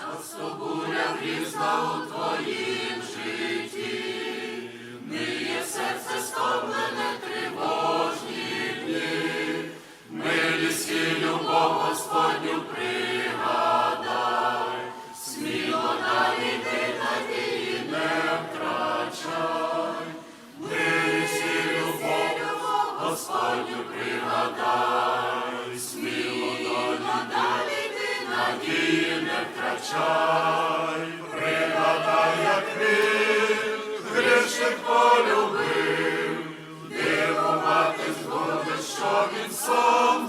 Часто буря грізна у твоїм житті. прощай, предата, як він, грішних полюбив, дивувати згоди, що він сам.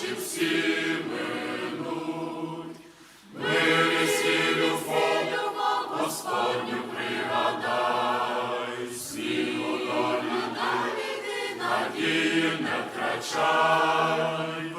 наші всі минуть, ми всі любов, Господню пригадай, Свій долі, надії не втрачай.